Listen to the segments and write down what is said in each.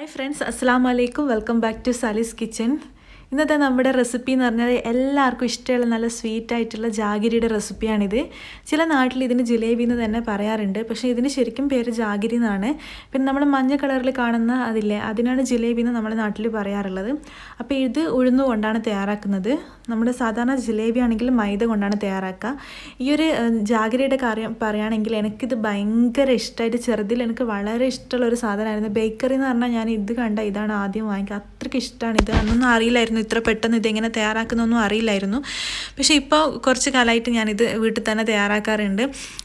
Hi friends അസ്സാം വലൈക്കും welcome back to Sali's kitchen ഇന്നത്തെ നമ്മുടെ റെസിപ്പി എന്ന് പറഞ്ഞാൽ എല്ലാവർക്കും ഇഷ്ടമുള്ള നല്ല സ്വീറ്റ് ആയിട്ടുള്ള ജാഗിരിയുടെ റെസിപ്പിയാണിത് ചില നാട്ടിൽ ഇതിന് ജിലേബി എന്ന് തന്നെ പറയാറുണ്ട്. പക്ഷേ ഇതിന് ശരിക്കും പേര് ജാഗിരി എന്നാണ്. പിന്നെ നമ്മൾ മഞ്ഞ കളറിൽ കാണുന്ന അതില്ലേ അതിനാണ് ജിലേബി എന്ന് നമ്മുടെ നാട്ടിൽ പറയാറുള്ളത്. അപ്പോൾ ഇത് ഉഴുന്നു കൊണ്ടാണ് തയ്യാറാക്കുന്നത്. നമ്മുടെ സാധാരണ ജിലേബി ആണെങ്കിൽ മൈദ കൊണ്ടാണ് തയ്യാറാക്കുക. ഈ ഒരു ജാഗിരിയുടെ കാര്യം പറയുകയാണെങ്കിൽ എനിക്കിത് ഭയങ്കര ഇഷ്ടമായിട്ട് ചെറുതിൽ എനിക്ക് വളരെ ഇഷ്ടമുള്ള ഒരു സാധനമായിരുന്നു. ബേക്കറി എന്ന് പറഞ്ഞാൽ ഞാൻ ഇത് കണ്ട ഇതാണ് ആദ്യം വാങ്ങിക്കുക. അത്രയ്ക്ക് ഇഷ്ടമാണ് ഇത്. അന്നൊന്നും അറിയില്ലായിരുന്നു ഇത്ര പെട്ടെന്ന് ഇതെങ്ങനെ തയ്യാറാക്കുന്നൊന്നും അറിയില്ലായിരുന്നു. പക്ഷേ ഇപ്പോൾ കുറച്ച് കാലമായിട്ട് ഞാനിത് വീട്ടിൽ തന്നെ തയ്യാറാക്കാറുണ്ട്.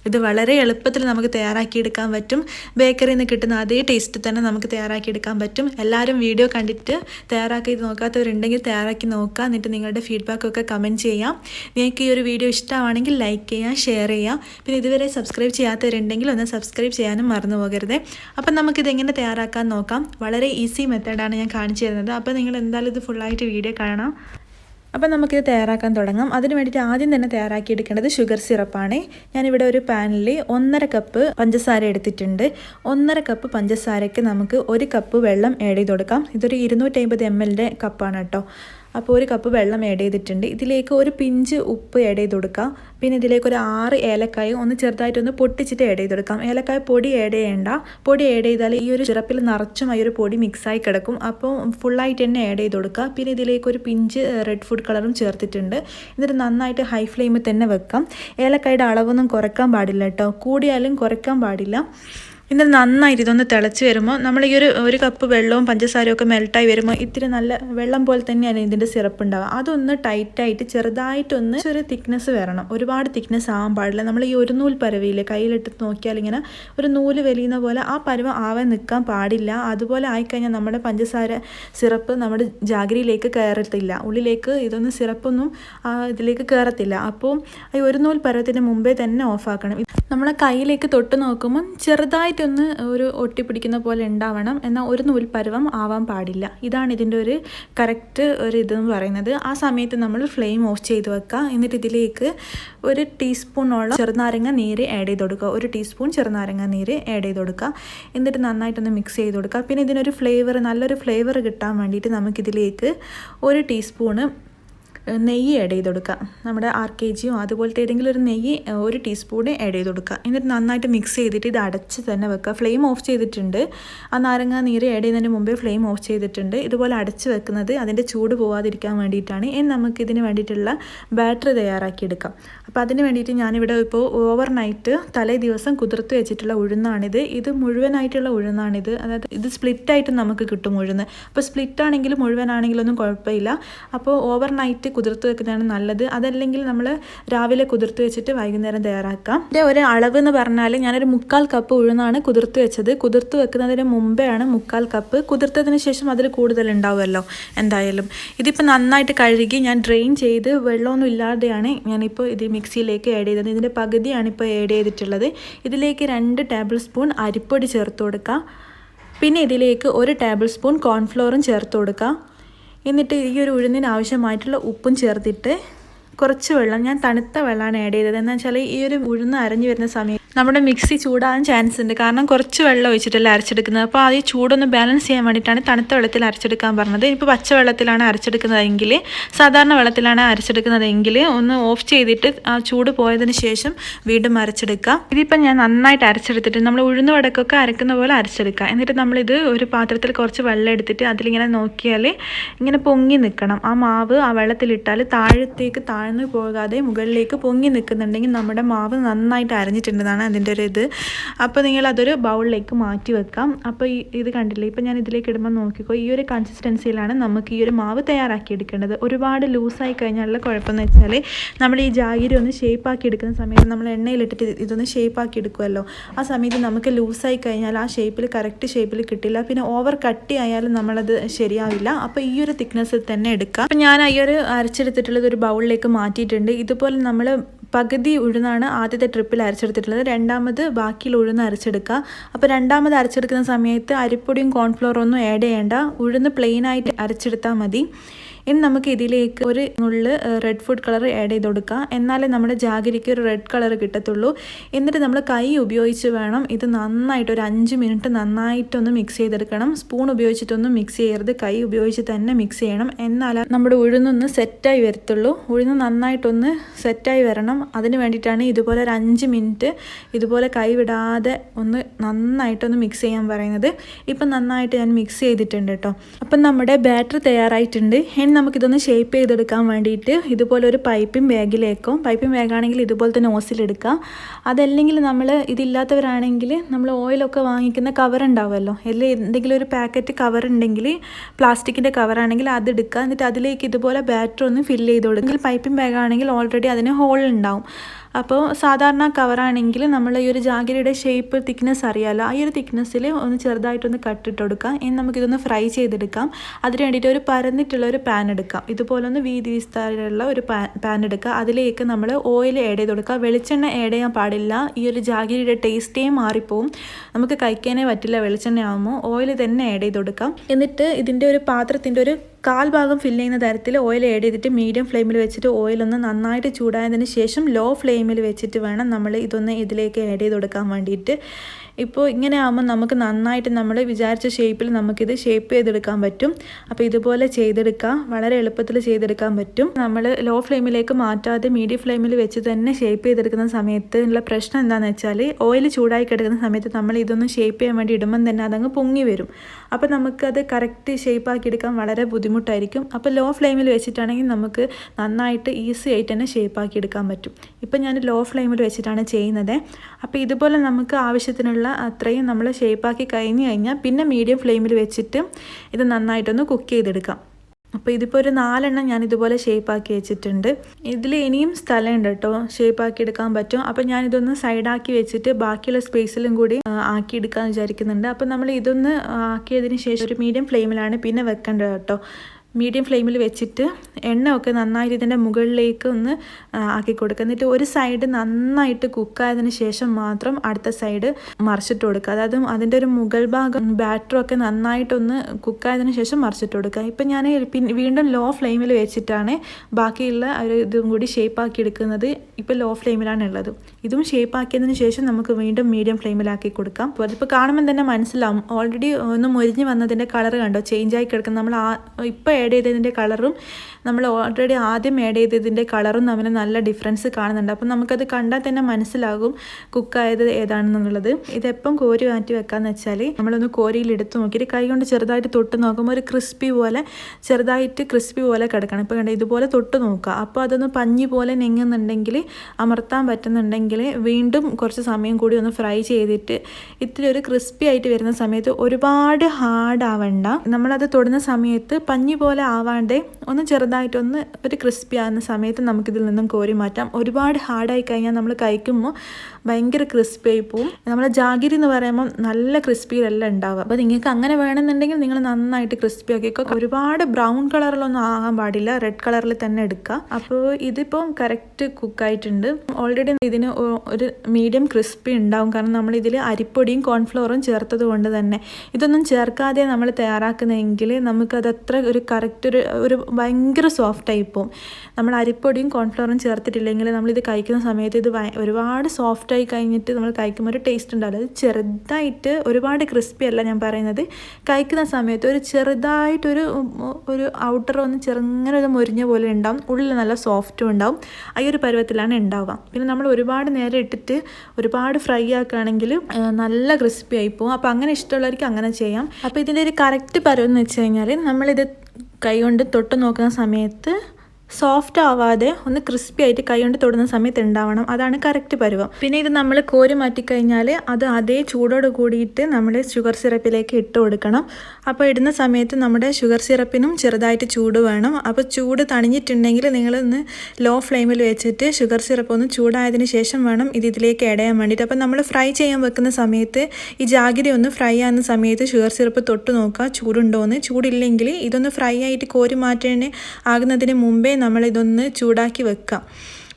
ഇത് വളരെ എളുപ്പത്തിൽ നമുക്ക് തയ്യാറാക്കിയെടുക്കാൻ പറ്റും. ബേക്കറിയിൽ നിന്ന് കിട്ടുന്ന അതേ ടേസ്റ്റ് തന്നെ നമുക്ക് തയ്യാറാക്കിയെടുക്കാൻ പറ്റും. എല്ലാവരും വീഡിയോ കണ്ടിട്ട് തയ്യാറാക്കി നോക്കാത്തവരുണ്ടെങ്കിൽ തയ്യാറാക്കി നോക്കുക. എന്നിട്ട് നിങ്ങളുടെ ഫീഡ്ബാക്കൊക്കെ കമന്റ് ചെയ്യാം. നിങ്ങൾക്ക് ഈ ഒരു വീഡിയോ ഇഷ്ടമാണെങ്കിൽ ലൈക്ക് ചെയ്യാം ഷെയർ ചെയ്യാം. പിന്നെ ഇതുവരെ സബ്സ്ക്രൈബ് ചെയ്യാത്തവരുണ്ടെങ്കിൽ ഒന്ന് സബ്സ്ക്രൈബ് ചെയ്യാനും മറന്നു പോകരുത്. അപ്പം നമുക്കിതെങ്ങനെ തയ്യാറാക്കാൻ നോക്കാം? വളരെ ഈസി മെത്തേഡാണ് ഞാൻ കാണിച്ചു തരുന്നത്. അപ്പോൾ നിങ്ങൾ എന്തായാലും ഇത് ഫുള്ളായിട്ട് വീഡിയോ കാണാം. അപ്പം നമുക്കിത് തയ്യാറാക്കാൻ തുടങ്ങാം. അതിന് വേണ്ടിയിട്ട് ആദ്യം തന്നെ തയ്യാറാക്കിയെടുക്കേണ്ടത് ഷുഗർ സിറപ്പാണ് ഞാനിവിടെ ഒരു പാനിൽ ഒന്നര കപ്പ് പഞ്ചസാര എടുത്തിട്ടുണ്ട്. ഒന്നര കപ്പ് പഞ്ചസാരയ്ക്ക് നമുക്ക് ഒരു കപ്പ് വെള്ളം ആഡ് ചെയ്ത് കൊടുക്കാം. ഇതൊരു ഇരുന്നൂറ്റി അമ്പത് എം എല്ലിന്റെ കപ്പാണ് കേട്ടോ. അപ്പോൾ ഒരു കപ്പ് വെള്ളം ആഡ് ചെയ്തിട്ടുണ്ട്. ഇതിലേക്ക് ഒരു പിഞ്ച് ഉപ്പ് ആഡ് ചെയ്ത് കൊടുക്കാം പിന്നെ ഇതിലേക്ക് ഒരു ആറ് ഏലക്കായ ഒന്ന് ചെറുതായിട്ടൊന്ന് പൊട്ടിച്ചിട്ട് ആഡ് ചെയ്ത് കൊടുക്കാം. ഏലക്കായ പൊടി ആഡ് ചെയ്യേണ്ട. പൊടി ആഡ് ചെയ്താൽ ഈ ഒരു സിറപ്പിൽ നിറച്ചും ഈ ഒരു പൊടി മിക്സായി കിടക്കും. അപ്പോൾ ഫുള്ളായിട്ട് തന്നെ ആഡ് ചെയ്ത് കൊടുക്കുക. പിന്നെ ഇതിലേക്ക് ഒരു പിഞ്ച് റെഡ് ഫുഡ് കളറും ചേർത്തിട്ടുണ്ട്. എന്നിട്ട് നന്നായിട്ട് ഹൈ ഫ്ലെയിമിൽ തന്നെ വെക്കാം. ഏലക്കായുടെ അളവൊന്നും കുറയ്ക്കാൻ പാടില്ല കേട്ടോ. കൂടിയാലും കുറയ്ക്കാൻ പാടില്ല. എന്നിട്ട് നന്നായിട്ട് ഇതൊന്ന് തിളച്ച് വരുമ്പോൾ നമ്മൾ ഈ ഒരു ഒരു കപ്പ് വെള്ളവും പഞ്ചസാരയും ഒക്കെ മെൽട്ടായി വരുമ്പോൾ ഇത്തിരി നല്ല വെള്ളം പോലെ തന്നെയാണ് ഇതിന്റെ സിറപ്പ് ഉണ്ടാവുക. അതൊന്ന് ടൈറ്റായിട്ട് ചെറുതായിട്ടൊന്ന് ഒരു തിക്നെസ് വരണം. ഒരുപാട് തിക്നെസ് ആവാൻ പാടില്ല. നമ്മൾ ഈ ഒരു നൂൽ പരവിയിൽ കയ്യിലിട്ട് നോക്കിയാൽ ഇങ്ങനെ ഒരു നൂൽ വലിയുന്ന പോലെ ആ പരുവം ആവാൻ നിൽക്കാൻ പാടില്ല. അതുപോലെ ആയിക്കഴിഞ്ഞാൽ നമ്മുടെ പഞ്ചസാര സിറപ്പ് നമ്മുടെ ജാഗരിയിലേക്ക് കയറത്തില്ല. ഉള്ളിലേക്ക് ഇതൊന്നും സിറപ്പൊന്നും ഇതിലേക്ക് കയറത്തില്ല. അപ്പോൾ ഈ ഒരു നൂൽ പരവത്തിന് മുമ്പേ തന്നെ ഓഫാക്കണം നമ്മളെ കയ്യിലേക്ക് തൊട്ട് നോക്കുമ്പോൾ ചെറുതായിട്ടൊന്ന് ഒരു ഒട്ടിപ്പിടിക്കുന്ന പോലെ ഉണ്ടാവണം എന്നാൽ ഒരു നൂൽ ആവാൻ പാടില്ല. ഇതാണ് ഇതിന്റെ ഒരു കറക്റ്റ് ഒരു ഇതെന്ന് പറയുന്നത്. ആ സമയത്ത് നമ്മൾ ഫ്ലെയിം ഓഫ് ചെയ്ത് വെക്കുക. എന്നിട്ട് ഇതിലേക്ക് ഒരു ടീസ്പൂണോളം ചെറുനാരങ്ങ നീര് ആഡ് ചെയ്ത് കൊടുക്കുക. ഒരു ടീസ്പൂൺ ചെറുനാരങ്ങ നീര് ആഡ് ചെയ്ത് കൊടുക്കുക. എന്നിട്ട് നന്നായിട്ടൊന്ന് മിക്സ് ചെയ്ത് കൊടുക്കുക. പിന്നെ ഇതിനൊരു ഫ്ലേവർ നല്ലൊരു ഫ്ലേവർ കിട്ടാൻ വേണ്ടിയിട്ട് നമുക്കിതിലേക്ക് ഒരു ടീസ്പൂണ് നെയ്യ് ആഡ് ചെയ്ത് കൊടുക്കുക നമ്മുടെ ആർ കെ ജിയോ അതുപോലത്തെ ഏതെങ്കിലും ഒരു നെയ്യ് ഒരു ടീസ്പൂൺ ആഡ് ചെയ്ത് കൊടുക്കുക എന്നിട്ട് നന്നായിട്ട് മിക്സ് ചെയ്തിട്ട് ഇത് അടച്ച് തന്നെ വെക്കുക ഫ്ലെയിം ഓഫ് ചെയ്തിട്ടുണ്ട്. ആ നാരങ്ങ നീര് ആഡ് ചെയ്യുന്നതിന് മുമ്പേ ഫ്ലെയിം ഓഫ് ചെയ്തിട്ടുണ്ട്. ഇതുപോലെ അടച്ച് വെക്കുന്നത് അതിന്റെ ചൂട് പോവാതിരിക്കാൻ വേണ്ടിയിട്ടാണ്. ഇനി നമുക്ക് ഇതിന് വേണ്ടിയിട്ടുള്ള ബാറ്ററി തയ്യാറാക്കിയെടുക്കാം അപ്പോൾ അതിന് വേണ്ടിയിട്ട് ഞാനിവിടെ ഇപ്പോൾ ഓവർ നൈറ്റ് തലേ ദിവസം കുതിർത്ത് വെച്ചിട്ടുള്ള ഉഴുന്നാണിത്. ഇത് മുഴുവനായിട്ടുള്ള ഉഴുന്നാണിത്. അതായത് ഇത് സ്പ്ലിറ്റായിട്ട് നമുക്ക് കിട്ടും ഉഴുന്ന്. അപ്പോൾ സ്പ്ലിറ്റ് ആണെങ്കിലും മുഴുവനാണെങ്കിലും ഒന്നും കുഴപ്പമില്ല. അപ്പോൾ ഓവർ നൈറ്റ് കുതിർത്ത് വെക്കുന്നതാണ് നല്ലത്. അതല്ലെങ്കിൽ നമ്മൾ രാവിലെ കുതിർത്ത് വെച്ചിട്ട് വൈകുന്നേരം തയ്യാറാക്കാം. ഇതിന്റെ ഒരു അളവ് എന്ന് പറഞ്ഞാൽ ഞാനൊരു മുക്കാൽ കപ്പ് ഉഴുന്നാണ് കുതിർത്ത് വെച്ചത്. കുതിർത്ത് വെക്കുന്നതിന് മുമ്പേ ആണ് മുക്കാൽ കപ്പ്. കുതിർത്തതിന് ശേഷം അതിൽ കൂടുതൽ ഉണ്ടാവുമല്ലോ എന്തായാലും. ഇതിപ്പോൾ നന്നായിട്ട് കഴുകി ഞാൻ ഡ്രെയിൻ ചെയ്ത് വെള്ളമൊന്നും ഇല്ലാതെയാണ് ഞാനിപ്പോൾ ഇത് മിക്സിയിലേക്ക് ആഡ് ചെയ്തത്. ഇതിന്റെ പകുതിയാണ് ഇപ്പോൾ ആഡ് ചെയ്തിട്ടുള്ളത്. ഇതിലേക്ക് രണ്ട് ടേബിൾ സ്പൂൺ അരിപ്പൊടി ചേർത്ത് കൊടുക്കുക പിന്നെ ഇതിലേക്ക് ഒരു ടേബിൾ സ്പൂൺ കോൺഫ്ലോറും ചേർത്ത് കൊടുക്കുക എന്നിട്ട് ഈ ഒരു ഉഴുന്നിന് ആവശ്യമായിട്ടുള്ള ഉപ്പും ചേർത്തിട്ട് കുറച്ച് വെള്ളം ഞാൻ തണുത്ത വെള്ളമാണ് ആഡ് ചെയ്തത്. എന്നുവെച്ചാൽ ഈ ഒരു ഉഴുന്ന് അരഞ്ഞു വരുന്ന സമയം നമ്മുടെ മിക്സി ചൂടാകാൻ ചാൻസ് ഉണ്ട്. കാരണം കുറച്ച് വെള്ളം ഒഴിച്ചിട്ടല്ല അരച്ചെടുക്കുന്നത്. അപ്പോൾ ആ ഈ ചൂടൊന്ന് ബാലൻസ് ചെയ്യാൻ വേണ്ടിയിട്ടാണ് തണുത്ത വെള്ളത്തിൽ അരച്ചെടുക്കാൻ പറഞ്ഞത്. ഇപ്പോൾ പച്ച വെള്ളത്തിലാണ് അരച്ചെടുക്കുന്നതെങ്കിൽ സാധാരണ വെള്ളത്തിലാണ് അരച്ചെടുക്കുന്നതെങ്കിൽ ഒന്ന് ഓഫ് ചെയ്തിട്ട് ആ ചൂട് പോയതിന് ശേഷം വീണ്ടും അരച്ചെടുക്കാം ഇതിപ്പോൾ ഞാൻ നന്നായിട്ട് അരച്ചെടുത്തിട്ട് നമ്മൾ ഉഴുന്ന് വടക്കൊക്കെ അരക്കുന്ന പോലെ അരച്ചെടുക്കുക. എന്നിട്ട് നമ്മളിത് ഒരു പാത്രത്തിൽ കുറച്ച് വെള്ളം എടുത്തിട്ട് അതിലിങ്ങനെ നോക്കിയാൽ ഇങ്ങനെ പൊങ്ങി നിൽക്കണം. ആ മാവ് ആ വെള്ളത്തിലിട്ടാൽ താഴത്തേക്ക് താഴ്ന്നു പോകാതെ മുകളിലേക്ക് പൊങ്ങി നിൽക്കുന്നുണ്ടെങ്കിൽ നമ്മുടെ മാവ് നന്നായിട്ട് അരഞ്ഞിട്ടുണ്ടെന്നാണ് അതിന്റെ ഒരു ഇത് അപ്പോൾ നിങ്ങൾ അതൊരു ബൗളിലേക്ക് മാറ്റി വെക്കാം. അപ്പോൾ ഈ ഇത് കണ്ടില്ലേ? ഇപ്പോൾ ഞാൻ ഇതിലേക്ക് ഇടുമ്പോൾ നോക്കിക്കോ ഈ ഒരു കൺസിസ്റ്റൻസിയിലാണ് നമുക്ക് ഈ ഒരു മാവ് തയ്യാറാക്കി എടുക്കേണ്ടത്. ഒരുപാട് ലൂസായി കഴിഞ്ഞാലുള്ള കുഴപ്പമെന്ന് വെച്ചാൽ നമ്മൾ ഈ ജാഗിരി ഒന്ന് ഷേപ്പാക്കി എടുക്കുന്ന സമയത്ത് നമ്മൾ എണ്ണയിലിട്ടിട്ട് ഇതൊന്ന് ഷേപ്പാക്കി എടുക്കുമല്ലോ. ആ സമയത്ത് നമുക്ക് ലൂസായി കഴിഞ്ഞാൽ ആ ഷേപ്പിൽ കറക്റ്റ് ഷേപ്പിൽ കിട്ടില്ല. പിന്നെ ഓവർ കട്ടി ആയാലും നമ്മളത് ശരിയാവില്ല. അപ്പോൾ ഈ ഒരു തിക്നെസ്സിൽ തന്നെ എടുക്കാം. അപ്പോൾ ഞാൻ ഈ ഒരു അരച്ചെടുത്തിട്ടുള്ളത് ഒരു ബൗളിലേക്ക് മാറ്റിയിട്ടുണ്ട്. ഇതുപോലെ നമ്മൾ പകുതി ഉഴുന്നാണ് ആദ്യത്തെ ട്രിപ്പിൽ അരച്ചെടുത്തിട്ടുള്ളത്. രണ്ടാമത് ബാക്കിയുള്ള ഉഴുന്ന് അരച്ചെടുക്കുക. അപ്പോൾ രണ്ടാമത് അരച്ചെടുക്കുന്ന സമയത്ത് അരിപ്പൊടിയും കോൺഫ്ലോറും ഒന്നും ആഡ് ചെയ്യേണ്ട. ഉഴുന്ന് പ്ലെയിനായിട്ട് അരച്ചെടുത്താൽ മതി. ഇനി നമുക്ക് ഇതിലേക്ക് ഒരു നുള്ള് റെഡ് ഫുഡ് കളർ ആഡ് ചെയ്ത് കൊടുക്കാം. എന്നാലേ നമ്മുടെ ജാഗരിക്ക് ഒരു റെഡ് കളർ കിട്ടത്തുള്ളൂ. എന്നിട്ട് നമ്മൾ കൈ ഉപയോഗിച്ച് വേണം ഇത് നന്നായിട്ട് ഒരു അഞ്ച് മിനിറ്റ് നന്നായിട്ടൊന്ന് മിക്സ് ചെയ്തെടുക്കണം. സ്പൂൺ ഉപയോഗിച്ചിട്ടൊന്നും മിക്സ് ചെയ്യരുത്. കൈ ഉപയോഗിച്ച് തന്നെ മിക്സ് ചെയ്യണം. എന്നാലേ നമ്മുടെ ഉഴുന്നൊന്ന് സെറ്റായി വരത്തുള്ളൂ. ഉഴുന്ന് നന്നായിട്ടൊന്ന് സെറ്റായി വരണം. അതിന് വേണ്ടിയിട്ടാണ് ഇതുപോലെ ഒരു അഞ്ച് മിനിറ്റ് ഇതുപോലെ കൈ വിടാതെ ഒന്ന് നന്നായിട്ടൊന്ന് മിക്സ് ചെയ്യാൻ പറയുന്നത്. ഇപ്പം നന്നായിട്ട് ഞാൻ മിക്സ് ചെയ്തിട്ടുണ്ട് കേട്ടോ. അപ്പം നമ്മുടെ ബാറ്റർ തയ്യാറായിട്ടുണ്ട്. ഇനി നമുക്കിതൊന്ന് ഷേപ്പ് ചെയ്തെടുക്കാൻ വേണ്ടിയിട്ട് ഇതുപോലെ ഒരു പൈപ്പിംഗ് ബാഗിലേക്കോ പൈപ്പിംഗ് ബാഗാണെങ്കിൽ ഇതുപോലെ ഇതുപോലത്തെ ഓസിലെടുക്കാം അതല്ലെങ്കിൽ നമ്മൾ ഇതില്ലാത്തവരാണെങ്കിൽ നമ്മൾ ഓയിലൊക്കെ വാങ്ങിക്കുന്ന കവർ ഉണ്ടാവുമല്ലോ. അതിൽ എന്തെങ്കിലും ഒരു പാക്കറ്റ് കവർ ഉണ്ടെങ്കിൽ പ്ലാസ്റ്റിക്കിന്റെ കവറാണെങ്കിൽ അതെടുക്കുക എന്നിട്ട് അതിലേക്ക് ഇതുപോലെ ബാറ്റർ ഒന്ന് ഫില്ല് ചെയ്ത് കൊടുക്കുക. പൈപ്പിംഗ് ബാഗാണെങ്കിൽ ഓൾറെഡി അതിന് ഹോൾ ഉണ്ടാവും. അപ്പോൾ സാധാരണ കവറാണെങ്കിൽ നമ്മൾ ഈ ഒരു ജാഗിരിയുടെ ഷേപ്പ് തിക്നെസ് അറിയാമല്ലോ ആ ഒരു തിക്നെസ്സിൽ ഒന്ന് ചെറുതായിട്ടൊന്ന് കട്ടിട്ട് കൊടുക്കാം ഇനി നമുക്കിതൊന്ന് ഫ്രൈ ചെയ്തെടുക്കാം. അതിന് വേണ്ടിയിട്ട് ഒരു പരന്നിട്ടുള്ള ഒരു പാൻ എടുക്കാം. ഇതുപോലെ ഒന്ന് വീതി വിസ്താരമുള്ള ഒരു പാൻ പാൻ എടുക്കുക. അതിലേക്ക് നമ്മൾ ഓയിൽ ആഡ് ചെയ്ത് കൊടുക്കുക. വെളിച്ചെണ്ണ ആഡ് ചെയ്യാൻ പാടില്ല. ഈ ഒരു ജാഗിരിയുടെ ടേസ്റ്റേ മാറിപ്പോവും. നമുക്ക് കഴിക്കാനേ പറ്റില്ല വെളിച്ചെണ്ണ ആകുമ്പോൾ ഓയിൽ തന്നെ ആഡ് ചെയ്ത് കൊടുക്കാം. എന്നിട്ട് ഇതിന്റെ ഒരു പാത്രത്തിന്റെ ഒരു കാൽ ഭാഗം ഫില്ല് ചെയ്യുന്ന തരത്തിൽ ഓയിൽ ആഡ് ചെയ്തിട്ട് മീഡിയം ഫ്ലെയിമിൽ വെച്ചിട്ട് ഓയിൽ ഒന്ന് നന്നായിട്ട് ചൂടായതിന് ശേഷം ലോ ഫ്ലെയിമിൽ വെച്ചിട്ട് വേണം നമ്മൾ ഇതൊന്ന് ഇതിലേക്ക് ആഡ് ചെയ്ത് കൊടുക്കാൻ വേണ്ടിയിട്ട്. ഇപ്പോൾ ഇങ്ങനെ ആകുമ്പോൾ നമുക്ക് നന്നായിട്ട് നമ്മൾ വിചാരിച്ച ഷേപ്പിൽ നമുക്കിത് ഷേപ്പ് ചെയ്തെടുക്കാൻ പറ്റും. അപ്പോൾ ഇതുപോലെ ചെയ്തെടുക്കാം. വളരെ എളുപ്പത്തിൽ ചെയ്തെടുക്കാൻ പറ്റും. നമ്മൾ ലോ ഫ്ലെയിമിലേക്ക് മാറ്റാതെ മീഡിയം ഫ്ലെയിമിൽ വെച്ച് തന്നെ ഷേപ്പ് ചെയ്തെടുക്കുന്ന സമയത്ത് ഉള്ള പ്രശ്നം എന്താണെന്ന് വെച്ചാൽ ഓയിൽ ചൂടായി കിടക്കുന്ന സമയത്ത് നമ്മൾ ഇതൊന്ന് ഷേപ്പ് ചെയ്യാൻ വേണ്ടി ഇടുമ്പം തന്നെ അതങ്ങ് പൊങ്ങി വരും. അപ്പോൾ നമുക്കത് കറക്റ്റ് ഷേപ്പ് ആക്കി എടുക്കാൻ വളരെ ബുദ്ധിമുട്ടായിരിക്കും. അപ്പോൾ ലോ ഫ്ലെയിമിൽ വെച്ചിട്ടാണെങ്കിൽ നമുക്ക് നന്നായിട്ട് ഈസി ആയിട്ട് തന്നെ ഷേപ്പ് ആക്കി എടുക്കാൻ പറ്റും. ഇപ്പം ഞാൻ ലോ ഫ്ലെയിമിൽ വെച്ചിട്ടാണ് ചെയ്യുന്നത്. അപ്പോൾ ഇതുപോലെ നമുക്ക് ആവശ്യത്തിനുള്ള അത്രയും നമ്മൾ ഷേപ്പാക്കി കഴിഞ്ഞ് കഴിഞ്ഞാൽ പിന്നെ മീഡിയം ഫ്ലെയിമിൽ വെച്ചിട്ട് ഇത് നന്നായിട്ടൊന്ന് കുക്ക് ചെയ്തെടുക്കാം. അപ്പോൾ ഇതിപ്പോൾ ഒരു നാലെണ്ണം ഞാൻ ഇതുപോലെ ഷേപ്പാക്കി വെച്ചിട്ടുണ്ട്. ഇതിൽ ഇനിയും സ്ഥലമുണ്ട് കേട്ടോ. ഷേപ്പാക്കി എടുക്കാൻ പറ്റും. അപ്പോൾ ഞാനിതൊന്ന് സൈഡാക്കി വെച്ചിട്ട് ബാക്കിയുള്ള സ്പേസിലും കൂടി ആക്കി എടുക്കാൻ വിചാരിക്കുന്നുണ്ട്. അപ്പോൾ നമ്മൾ ഇതൊന്ന് ആക്കിയതിന് ശേഷം ഒരു മീഡിയം ഫ്ലെയിമിലാണ് പിന്നെ വെക്കേണ്ടത് കേട്ടോ. മീഡിയം ഫ്ലെയിമിൽ വെച്ചിട്ട് എണ്ണ ഒക്കെ നന്നായിട്ട് ഇതിന്റെ മുകളിലേക്ക് ഒന്ന് ആക്കി കൊടുക്കുക. എന്നിട്ട് ഒരു സൈഡ് നന്നായിട്ട് കുക്കായതിന് ശേഷം മാത്രം അടുത്ത സൈഡ് മറിച്ചിട്ട് കൊടുക്കുക. അതായത് അതിന്റെ ഒരു മുകൾ ഭാഗം ബാറ്ററൊക്കെ നന്നായിട്ടൊന്ന് കുക്കായതിന് ശേഷം മറിച്ചിട്ട് കൊടുക്കുക. ഇപ്പം ഞാൻ വീണ്ടും ലോ ഫ്ലെയിമിൽ വെച്ചിട്ടാണ് ബാക്കിയുള്ള ഒരു ഇതും കൂടി ഷേപ്പാക്കി എടുക്കുന്നത്. ഇപ്പോൾ ലോ ഫ്ലെയിമിലാണ് ഉള്ളത്. ഇതും ഷേപ്പാക്കിയതിന് ശേഷം നമുക്ക് വീണ്ടും മീഡിയം ഫ്ലെയിമിലാക്കി കൊടുക്കാം. അതിപ്പോൾ കാണുമ്പോൾ തന്നെ മനസ്സിലാവും. ഓൾറെഡി ഒന്ന് മുരിഞ്ഞ് വന്നതിന്റെ കളർ കണ്ടോ? ചേഞ്ച് ആയി കിടക്കുന്നത് നമ്മൾ ആ ഇപ്പോൾ ആഡ് ചെയ്തതിന്റെ കളറും നമ്മൾ ഓൾറെഡി ആദ്യം ആഡ് ചെയ്തതിന്റെ കളറും തമ്മിൽ നല്ല ഡിഫറൻസ് കാണുന്നുണ്ട്. അപ്പം നമുക്കത് കണ്ടാൽ തന്നെ മനസ്സിലാകും കുക്കായത് ഏതാണെന്നുള്ളത്. ഇതെപ്പം കോരി മാറ്റി വെക്കാന്ന് വെച്ചാൽ നമ്മളൊന്ന് കോരിയിൽ എടുത്ത് നോക്കിയിട്ട് കൈ കൊണ്ട് ചെറുതായിട്ട് തൊട്ട് നോക്കുമ്പോൾ ഒരു ക്രിസ്പി പോലെ ചെറുതായിട്ട് ക്രിസ്പി പോലെ കിടക്കണം. ഇപ്പോൾ കണ്ട ഇതുപോലെ തൊട്ട് നോക്കുക. അപ്പോൾ അതൊന്ന് പഞ്ഞി പോലെ നെങ്ങുന്നുണ്ടെങ്കിൽ അമർത്താൻ പറ്റുന്നുണ്ടെങ്കിൽ വീണ്ടും കുറച്ച് സമയം കൂടി ഒന്ന് ഫ്രൈ ചെയ്തിട്ട് ഇത്തിരി ഒരു ക്രിസ്പി ആയിട്ട് വരുന്ന സമയത്ത് ഒരുപാട് ഹാർഡ് ആവണ്ട. നമ്മളത് തൊടുന്ന സമയത്ത് പഞ്ഞി പോലെ ആവാണ്ട് ഒന്ന് ചെറുതായിട്ടൊന്ന് ഒരു ക്രിസ്പി ആകുന്ന സമയത്ത് നമുക്കിതിൽ നിന്നും കോരി മാറ്റാം. ഒരുപാട് ഹാർഡായി കഴിഞ്ഞാൽ നമ്മൾ കഴിക്കുമ്പോൾ ഭയങ്കര ക്രിസ്പി ആയി പോവും. നമ്മുടെ ജാഗിരി എന്ന് പറയുമ്പോൾ നല്ല ക്രിസ്പിയിലല്ല ഉണ്ടാവുക. അപ്പോൾ നിങ്ങൾക്ക് അങ്ങനെ വേണമെന്നുണ്ടെങ്കിൽ നിങ്ങൾ നന്നായിട്ട് ക്രിസ്പി ആക്കിക്കോ. ഒരുപാട് ബ്രൗൺ കളറിലൊന്നും ആകാൻ പാടില്ല. റെഡ് കളറിൽ തന്നെ എടുക്കുക. അപ്പോൾ ഇതിപ്പോൾ കറക്റ്റ് കുക്കായിട്ടുണ്ട്. ഓൾറെഡി ഇതിന് ഒരു മീഡിയം ക്രിസ്പി ഉണ്ടാവും. കാരണം നമ്മൾ ഇതിൽ അരിപ്പൊടിയും കോൺഫ്ലോറും ചേർത്തത് കൊണ്ട് തന്നെ. ഇതൊന്നും ചേർക്കാതെ നമ്മൾ തയ്യാറാക്കുന്നതെങ്കിൽ നമുക്കത് അത്ര ഒരു കറക്റ്റ് ഒരു ഒരു ഭയങ്കര സോഫ്റ്റ് ആയി പോകും നമ്മൾ അരിപ്പൊടിയും കോൺഫ്ലോറും ചേർത്തിട്ടില്ലെങ്കിൽ നമ്മളിത് കഴിക്കുന്ന സമയത്ത് ഇത് ഒരുപാട് സോഫ്റ്റായി കഴിഞ്ഞിട്ട് നമ്മൾ കഴിക്കുമ്പോൾ ഒരു ടേസ്റ്റ് ഉണ്ടാവില്ല. അത് ചെറുതായിട്ട് ഒരുപാട് ക്രിസ്പി അല്ല ഞാൻ പറയുന്നത്. കഴിക്കുന്ന സമയത്ത് ഒരു ചെറുതായിട്ടൊരു ഒരു ഔട്ടർ ഒന്ന് ചെറുങ്ങനെ ഒരു മുരിഞ്ഞ പോലെ ഉണ്ടാവും. ഉള്ളിൽ നല്ല സോഫ്റ്റും ഉണ്ടാവും. ആ ഒരു പരുവത്തിലാണ് ഉണ്ടാവുക. പിന്നെ നമ്മൾ ഒരുപാട് നേരം ഇട്ടിട്ട് ഒരുപാട് ഫ്രൈ ആക്കുകയാണെങ്കിൽ നല്ല ക്രിസ്പി ആയി പോകും അപ്പോൾ അങ്ങനെ ഇഷ്ടമുള്ളവർക്ക് അങ്ങനെ ചെയ്യാം. അപ്പോൾ ഇതിന്റെ ഒരു കറക്റ്റ് പരുവം എന്ന് വെച്ച് കഴിഞ്ഞാൽ നമ്മളിത് കൈ കൊണ്ട് തൊട്ട് നോക്കുന്ന സമയത്ത് സോഫ്റ്റ് ആവാതെ ഒന്ന് ക്രിസ്പി ആയിട്ട് കൈ കൊണ്ട് തൊടുന്ന സമയത്ത് ഉണ്ടാവണം അതാണ് കറക്റ്റ് പരുവം. പിന്നെ ഇത് നമ്മൾ കോരി മാറ്റിക്കഴിഞ്ഞാൽ അത് അതേ ചൂടോട് കൂടിയിട്ട് നമ്മൾ ഷുഗർ സിറപ്പിലേക്ക് ഇട്ട് കൊടുക്കണം. അപ്പോൾ ഇടുന്ന സമയത്ത് നമ്മുടെ ഷുഗർ സിറപ്പിനും ചെറുതായിട്ട് ചൂട് വേണം. അപ്പോൾ ചൂട് തണിഞ്ഞിട്ടുണ്ടെങ്കിൽ നിങ്ങളൊന്ന് ലോ ഫ്ലെയിമിൽ വെച്ചിട്ട് ഷുഗർ സിറപ്പ് ഒന്ന് ചൂടായതിന് ശേഷം വേണം ഇത് ഇതിലേക്ക് ചെയ്യാൻ വേണ്ടിയിട്ട് അപ്പോൾ നമ്മൾ ഫ്രൈ ചെയ്യാൻ വെക്കുന്ന സമയത്ത് ഈ ജാഗിരി ഒന്ന് ഫ്രൈ ആകുന്ന സമയത്ത് ഷുഗർ സിറപ്പ് തൊട്ട് നോക്കുക. ചൂടുണ്ടോ എന്ന് ചൂടില്ലെങ്കിൽ ഇതൊന്ന് ഫ്രൈ ആയിട്ട് കോരി മാറ്റേണ്ട ആകുന്നതിന് മുമ്പേ നമ്മളിതൊന്ന് ചൂടാക്കി വെക്കാം.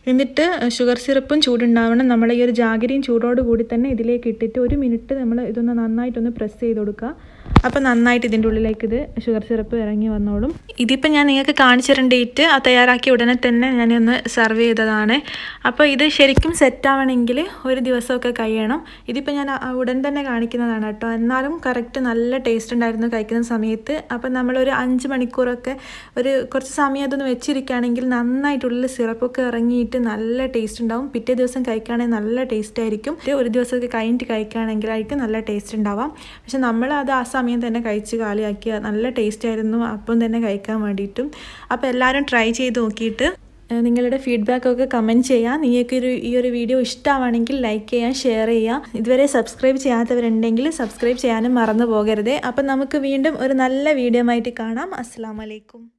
എന്നിട്ട് ഷുഗർ സിറപ്പും ചൂടുണ്ടാവണം. നമ്മൾ ഈ ഒരു ജാഗരിയും ചൂടോട് കൂടി തന്നെ ഇതിലേക്ക് ഇട്ടിട്ട് ഒരു മിനിറ്റ് നമ്മൾ ഇതൊന്ന് നന്നായിട്ടൊന്ന് പ്രസ് ചെയ്ത് കൊടുക്കുക. അപ്പോൾ നന്നായിട്ട് ഇതിന്റെ ഉള്ളിലേക്ക് ഇത് ഷുഗർ സിറപ്പ് ഇറങ്ങി വന്നോളും. ഇതിപ്പോൾ ഞാൻ നിങ്ങൾക്ക് കാണിച്ചു തരേണ്ട ഡേറ്റ് ആ തയ്യാറാക്കിയ ഉടനെ തന്നെ ഞാനൊന്ന് സെർവ് ചെയ്തതാണ്. അപ്പോൾ ഇത് ശരിക്കും സെറ്റാവണമെങ്കിൽ ഒരു ദിവസമൊക്കെ കഴിയണം. ഇതിപ്പോൾ ഞാൻ ഉടൻ തന്നെ കാണിക്കുന്നതാണ് കേട്ടോ. എന്നാലും കറക്റ്റ് നല്ല ടേസ്റ്റ് ഉണ്ടായിരുന്നു കഴിക്കുന്ന സമയത്ത്. അപ്പോൾ നമ്മളൊരു അഞ്ച് മണിക്കൂറൊക്കെ ഒരു കുറച്ച് സമയം അതൊന്ന് വെച്ചിരിക്കുകയാണെങ്കിൽ നന്നായിട്ടുള്ളിൽ സിറപ്പൊക്കെ ഇറങ്ങിയിട്ട് നല്ല ടേസ്റ്റ് ഉണ്ടാവും. പിറ്റേ ദിവസം കഴിക്കുകയാണെങ്കിൽ നല്ല ടേസ്റ്റ് ആയിരിക്കും. ഒരു ദിവസമൊക്കെ കഴിഞ്ഞിട്ട് കഴിക്കുകയാണെങ്കിലായിരിക്കും നല്ല ടേസ്റ്റ് ഉണ്ടാവാം. പക്ഷെ നമ്മൾ അത് ആ സമയം തന്നെ കഴിച്ച് കാലിയാക്കിയ നല്ല ടേസ്റ്റ് ആയിരുന്നു. അപ്പം തന്നെ കഴിക്കാൻ വേണ്ടിയിട്ടും. അപ്പോൾ എല്ലാവരും ട്രൈ ചെയ്ത് നോക്കിയിട്ട് നിങ്ങളുടെ ഫീഡ്ബാക്കൊക്കെ കമന്റ് ചെയ്യുക നിങ്ങൾക്ക് ഒരു ഈ ഒരു വീഡിയോ ഇഷ്ടമാണെങ്കിൽ ലൈക്ക് ചെയ്യാം ഷെയർ ചെയ്യുക ഇതുവരെ സബ്സ്ക്രൈബ് ചെയ്യാത്തവരുണ്ടെങ്കിൽ സബ്സ്ക്രൈബ് ചെയ്യാനും മറന്നു പോകരുത്. അപ്പം നമുക്ക് വീണ്ടും ഒരു നല്ല വീഡിയോ ആയിട്ട് കാണാം. അസ്സാം വലൈക്കും